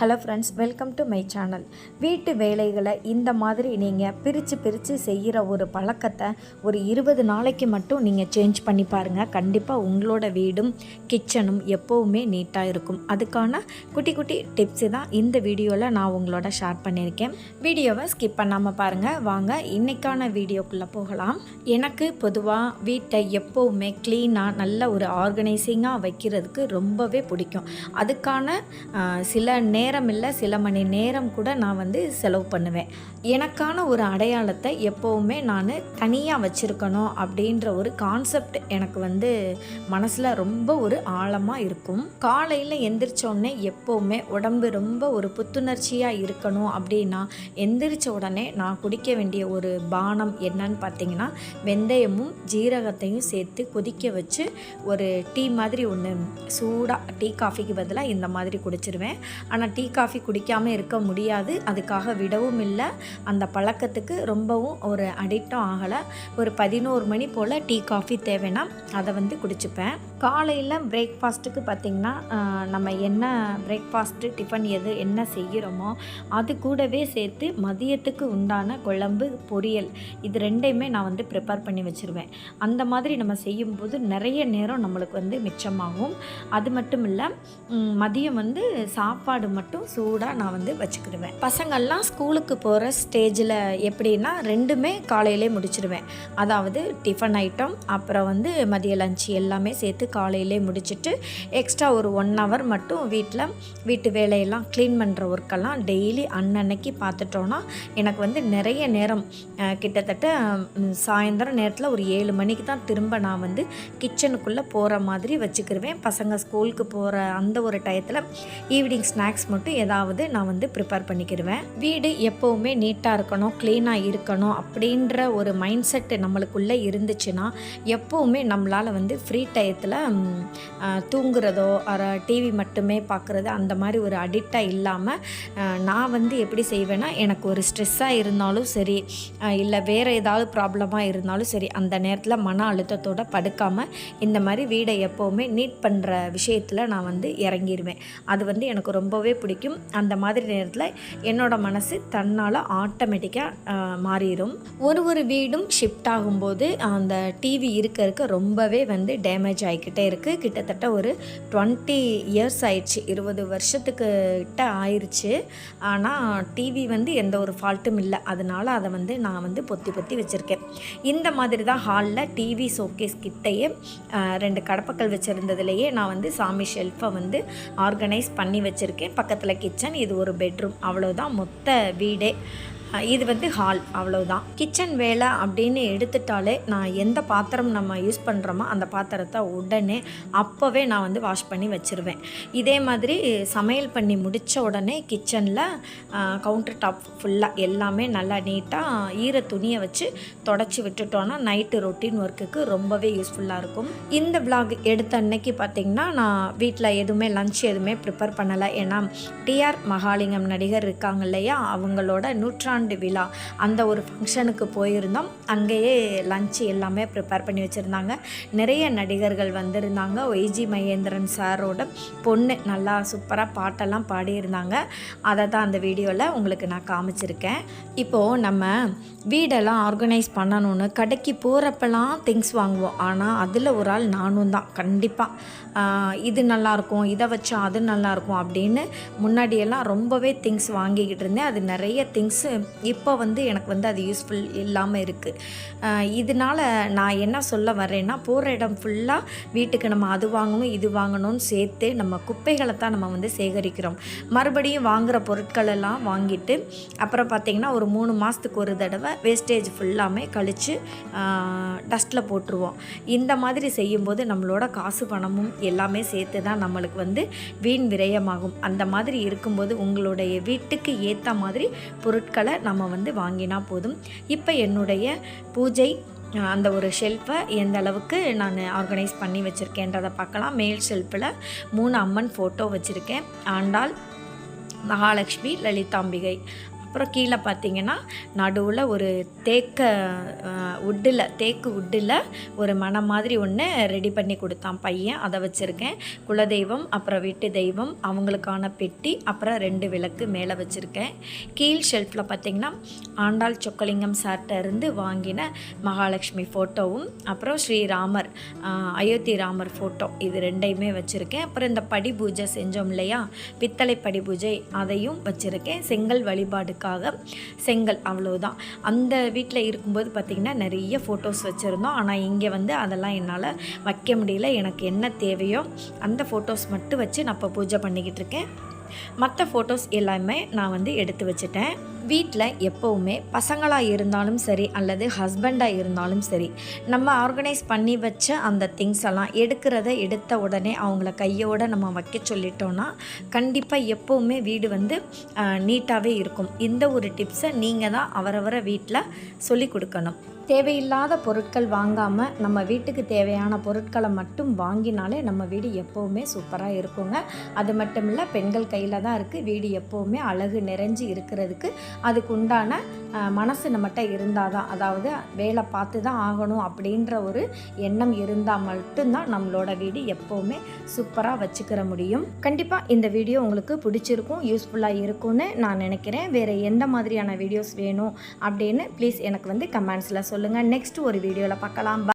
Hello friends welcome to my channel வீட்டு வேலைகளை இந்த மாதிரி நீங்கள் பிரித்து பிரித்து செய்கிற ஒரு பழக்கத்தை ஒரு இருபது நாளைக்கு மட்டும் நீங்கள் சேஞ்ச் பண்ணி பாருங்கள் கண்டிப்பாக உங்களோட வீடும் கிச்சனும் எப்போவுமே நீட்டாக இருக்கும். அதுக்கான குட்டி குட்டி டிப்ஸு தான் இந்த வீடியோவில் நான் உங்களோட ஷேர் பண்ணியிருக்கேன். வீடியோவை ஸ்கிப் பண்ணாமல் பாருங்கள் வாங்க இன்றைக்கான வீடியோக்குள்ளே போகலாம். எனக்கு பொதுவாக வீட்டை எப்போவுமே க்ளீனாக நல்ல ஒரு ஆர்கனைசிங்காக வைக்கிறதுக்கு ரொம்பவே பிடிக்கும். அதுக்கான சில நேர நேரம் இல்லை சில மணி நேரம் கூட நான் வந்து செலவு பண்ணுவேன். எனக்கான ஒரு அடையாளத்தை எப்போவுமே நான் தனியாக வச்சுருக்கணும் அப்படின்ற ஒரு கான்செப்ட் எனக்கு வந்து மனசில் ரொம்ப ஒரு ஆழமாக இருக்கும். காலையில் எந்திரிச்சோடனே எப்போவுமே உடம்பு ரொம்ப ஒரு புத்துணர்ச்சியாக இருக்கணும் அப்படின்னா எந்திரிச்ச உடனே நான் குடிக்க வேண்டிய ஒரு பானம் என்னன்னு பார்த்தீங்கன்னா வெந்தயமும் ஜீரகத்தையும் சேர்த்து கொதிக்க வச்சு ஒரு டீ மாதிரி ஒன்று சூடாக டீ காஃபிக்கு பதிலாக இந்த மாதிரி குடிச்சிருவேன். ஆனால் டீ காஃபி குடிக்காமல் இருக்க முடியாது. அதுக்காக விடவும் இல்லை. அந்த பழக்கத்துக்கு ரொம்பவும் ஒரு அடிக்டும் ஆகலை. ஒரு பதினோரு மணி போல் டீ காஃபி தேவைன்னா அதை வந்து குடிச்சுப்பேன். காலையில் பிரேக்ஃபாஸ்ட்டுக்கு பார்த்திங்கன்னா நம்ம என்ன பிரேக்ஃபாஸ்ட்டு டிஃபன் எது என்ன செய்கிறோமோ அது கூடவே சேர்த்து மதியத்துக்கு உண்டான குழம்பு பொரியல் இது ரெண்டையுமே நான் வந்து ப்ரிப்பேர் பண்ணி வச்சுருவேன். அந்த மாதிரி நம்ம செய்யும்போது நிறைய நேரம் நம்மளுக்கு வந்து மிச்சமாகும். அது மட்டும் இல்லை மதியம் வந்து சாப்பாடு மட்டும் சூடாக நான் வந்து வச்சுக்கிடுவேன். பசங்கள்லாம் ஸ்கூலுக்கு போகிற ஸ்டேஜில் எப்படின்னா ரெண்டுமே காலையிலே முடிச்சிடுவேன் அதாவது டிஃபன் ஐட்டம் அப்புறம் வந்து மதிய லஞ்ச் எல்லாமே சேர்த்து காலையிலே முடிச்சிட்டு எக்ஸ்ட்ரா ஒரு ஒன் ஹவர் மட்டும் வீட்டில் வீட்டு வேலையெல்லாம் க்ளீன் பண்ணுற ஒர்க்கெல்லாம் டெய்லி அன்னன்னைக்கு பார்த்துட்டோன்னா எனக்கு வந்து நிறைய நேரம் கிட்டத்தட்ட சாயந்தரம் நேரத்தில் ஒரு ஏழு மணிக்கு தான் திரும்ப நான் வந்து கிச்சனுக்குள்ளே போகிற மாதிரி வச்சுக்கிருவேன். பசங்க ஸ்கூலுக்கு போகிற அந்த ஒரு டயத்தில் ஈவினிங் ஸ்நாக்ஸ் மட்டும் ஏதாவது நான் வந்து ப்ரிப்பேர் பண்ணிக்கிடுவேன் வீடு எப்போவுமே நீட்டாக இருக்கணும் க்ளீனாக இருக்கணும் அப்படின்ற ஒரு மைண்ட் செட் நம்மளுக்குள்ளே இருந்துச்சுன்னா எப்போவுமே நம்மளால் வந்து ஃப்ரீ டயத்தில் தூங்குறதோ டிவி மட்டுமே பார்க்குறது அந்த மாதிரி ஒரு அடிக்டாக இல்லாமல் நான் வந்து எப்படி செய்வேன்னா எனக்கு ஒரு ஸ்ட்ரெஸ்ஸாக இருந்தாலும் சரி இல்லை வேறு ஏதாவது ப்ராப்ளமாக இருந்தாலும் சரி அந்த நேரத்தில் மன அழுத்தத்தோடு படுக்காமல் இந்த மாதிரி வீடை எப்போவுமே நீட் பண்ணுற விஷயத்தில் நான் வந்து இறங்கிடுவேன் அது வந்து எனக்கு ரொம்பவே பிடிக்கும். அந்த மாதிரி நேரத்தில் என்னோட மனசு தன்னால் ஆட்டோமேட்டிக்காக மாறிடும் ஒரு ஒரு வீடும் ஷிஃப்ட் ஆகும்போது அந்த டிவி இருக்க இருக்க ரொம்பவே வந்து டேமேஜ் ஆகிக்கிட்டு இருக்குது கிட்டத்தட்ட ஒரு டுவெண்ட்டி இயர்ஸ் ஆயிடுச்சு. இருபது வருஷத்துக்கு கிட்ட ஆயிடுச்சு ஆனால் டிவி வந்து எந்த ஒரு ஃபால்ட்டும் இல்லை. அதனால் அதை வந்து நான் வந்து பொத்தி பொத்தி வச்சுருக்கேன். இந்த மாதிரி தான் ஹாலில் டிவி ஷோகேஸ் கிட்டேயே ரெண்டு கடப்பக்கல் வச்சுருந்ததுலேயே நான் வந்து சாமி ஷெல்ஃபை வந்து ஆர்கனைஸ் பண்ணி வச்சுருக்கேன். பக்கத்தில் கிச்சன் இது ஒரு பெட்ரூம் அவ்வளோதான் மொத்த வீடே இது வந்து ஹால் அவ்வளோதான் கிச்சன் வேலை அப்படின்னு எடுத்துட்டாலே நான் எந்த பாத்திரம் நம்ம யூஸ் பண்ணுறோமோ அந்த பாத்திரத்தை உடனே அப்போவே நான் வந்து வாஷ் பண்ணி வச்சுருவேன். இதே மாதிரி சமையல் பண்ணி முடித்த உடனே கிச்சனில் கவுண்டர் டாப் ஃபுல்லாக எல்லாமே நல்லா நீட்டாக ஈர துணியை வச்சு தொடச்சி விட்டுட்டோன்னா நைட்டு ரொட்டீன் ஒர்க்குக்கு ரொம்பவே யூஸ்ஃபுல்லாக இருக்கும். இந்த விளாக் எடுத்த அன்னைக்கு பார்த்திங்கன்னா நான் வீட்டில் எதுவுமே லஞ்ச் எதுவுமே ப்ரிப்பேர் பண்ணலை. ஏன்னா டிஆர் மகாலிங்கம் நடிகர் இருக்காங்க இல்லையா? அவங்களோட நூற்றாண்டு விழா அந்த ஒரு ஃபங்க்ஷனுக்கு போயிருந்தோம். அங்கேயே லஞ்ச் எல்லாமே ப்ரிப்பேர் பண்ணி வச்சுருந்தாங்க. நிறைய நடிகர்கள் வந்திருந்தாங்க. ஒய்ஜி மகேந்திரன் சாரோட பொண்ணு நல்லா சூப்பராக பாட்டெல்லாம் பாடியிருந்தாங்க. அதை தான் அந்த வீடியோவில் உங்களுக்கு நான் காமிச்சிருக்கேன். இப்போது நம்ம வீடெல்லாம் ஆர்கனைஸ் பண்ணணும்னு கடைக்கு போகிறப்பெல்லாம் திங்ஸ் வாங்குவோம். ஆனால் அதில் ஒரு ஆள் நானும் தான். கண்டிப்பாக இது நல்லாயிருக்கும் இதை வச்சா அது நல்லாயிருக்கும் அப்படின்னு முன்னாடியெல்லாம் ரொம்பவே திங்ஸ் வாங்கிக்கிட்டு இருந்தேன். அது நிறைய திங்ஸு இப்போ வந்து எனக்கு வந்து அது யூஸ்ஃபுல் இல்லாமல் இருக்குது இதனால் நான் என்ன சொல்ல வரேன்னா போகிற இடம் ஃபுல்லாக வீட்டுக்கு நம்ம அது வாங்கணும் இது வாங்கணும்னு சேர்த்து நம்ம குப்பைகளை தான் நம்ம வந்து சேகரிக்கிறோம். மறுபடியும் வாங்குகிற பொருட்கள் எல்லாம் வாங்கிட்டு அப்புறம் பார்த்திங்கன்னா ஒரு மூணு மாதத்துக்கு ஒரு தடவை வேஸ்டேஜ் ஃபுல்லாமே கழித்து டஸ்ட்டில் போட்டுருவோம். இந்த மாதிரி செய்யும்போது நம்மளோட காசு பணமும் எல்லாமே சேர்த்து தான் நம்மளுக்கு வந்து வீண் விரயமாகும். அந்த மாதிரி இருக்கும்போது உங்களுடைய வீட்டுக்கு ஏற்ற மாதிரி பொருட்களை நம்ம வந்து வாங்கினா போதும். இப்போ என்னுடைய பூஜை அந்த ஒரு ஷெல்ஃபை எந்த அளவுக்கு நான் ஆர்கனைஸ் பண்ணி வச்சுருக்கேன்றதை பார்க்கலாம். மேல் ஷெல்ஃபில் மூணு அம்மன் ஃபோட்டோ வச்சுருக்கேன். ஆண்டாள் மகாலட்சுமி லலிதாம்பிகை. அப்புறம் கீழே பார்த்தீங்கன்னா நடுவில் ஒரு தேக்க உட்டில் தேக்கு உட்டில் ஒரு மனம் மாதிரி ஒன்று ரெடி பண்ணி கொடுத்தான் பையன். அதை வச்சுருக்கேன். குலதெய்வம் அப்புறம் வீட்டு தெய்வம் அவங்களுக்கான பெட்டி அப்புறம் ரெண்டு விளக்கு மேலே வச்சுருக்கேன். கீழ் ஷெல்ஃபில் பார்த்தீங்கன்னா ஆண்டாள் சொக்கலிங்கம் சார்கிட்ட இருந்து வாங்கின மகாலட்சுமி ஃபோட்டோவும் அப்புறம் ஸ்ரீராமர் அயோத்தி ராமர் ஃபோட்டோ இது ரெண்டையுமே வச்சுருக்கேன். அப்புறம் இந்த படி பூஜை செஞ்சோம் இல்லையா? பித்தளை படி பூஜை அதையும் வச்சுருக்கேன். செங்கல் வழிபாடு வழிபாடுக்காக செங்கல் அவ்வளோதான் அந்த வீட்டில் இருக்கும்போது பார்த்திங்கன்னா நிறைய ஃபோட்டோஸ் வச்சுருந்தோம். ஆனால் இங்கே வந்து அதெல்லாம் என்னால் வைக்க முடியல. எனக்கு என்ன தேவையோ அந்த ஃபோட்டோஸ் மட்டும் வச்சு நான் இப்போ பூஜை பண்ணிக்கிட்டு இருக்கேன். மற்ற ஃபோட்டோஸ் எல்லாமே நான் வந்து எடுத்து வச்சுட்டேன். வீட்டில் எப்போவுமே பசங்களாக இருந்தாலும் சரி அல்லது ஹஸ்பண்டாக இருந்தாலும் சரி நம்ம ஆர்கனைஸ் பண்ணி வச்ச அந்த திங்ஸ் எல்லாம் எடுக்கிறத எடுத்த உடனே அவங்கள கையோடு நம்ம வைக்க சொல்லிட்டோன்னா கண்டிப்பாக எப்போவுமே வீடு வந்து நீட்டாகவே இருக்கும். இந்த ஒரு டிப்ஸை நீங்கள் தான் அவரவரை வீட்டில் சொல்லி கொடுக்கணும். தேவையில்லாத பொருட்கள் வாங்காமல் நம்ம வீட்டுக்கு தேவையான பொருட்களை மட்டும் வாங்கினாலே நம்ம வீடு எப்போவுமே சூப்பராக இருக்குங்க. அது மட்டும் இல்லை பெண்கள் கையில் தான் இருக்குது வீடு எப்போவுமே அழகு நிறைஞ்சு இருக்கிறதுக்கு அதுக்கு உண்டான மனசு நம்மகிட்ட இருந்தால் தான் அதாவது வேலை பார்த்து தான் ஆகணும் அப்படின்ற ஒரு எண்ணம் இருந்தால் மட்டும்தான் நம்மளோட வீடு எப்போவுமே சூப்பராக வச்சுக்கிற முடியும். கண்டிப்பாக இந்த வீடியோ உங்களுக்கு பிடிச்சிருக்கும் யூஸ்ஃபுல்லாக இருக்கும்னு நான் நினைக்கிறேன். வேறு எந்த மாதிரியான வீடியோஸ் வேணும் அப்படின்னு ப்ளீஸ் எனக்கு வந்து கமெண்ட்ஸில் சொல்லுங்கள் நெக்ஸ்ட் ஒரு வீடியோவில் பார்க்கலாம்.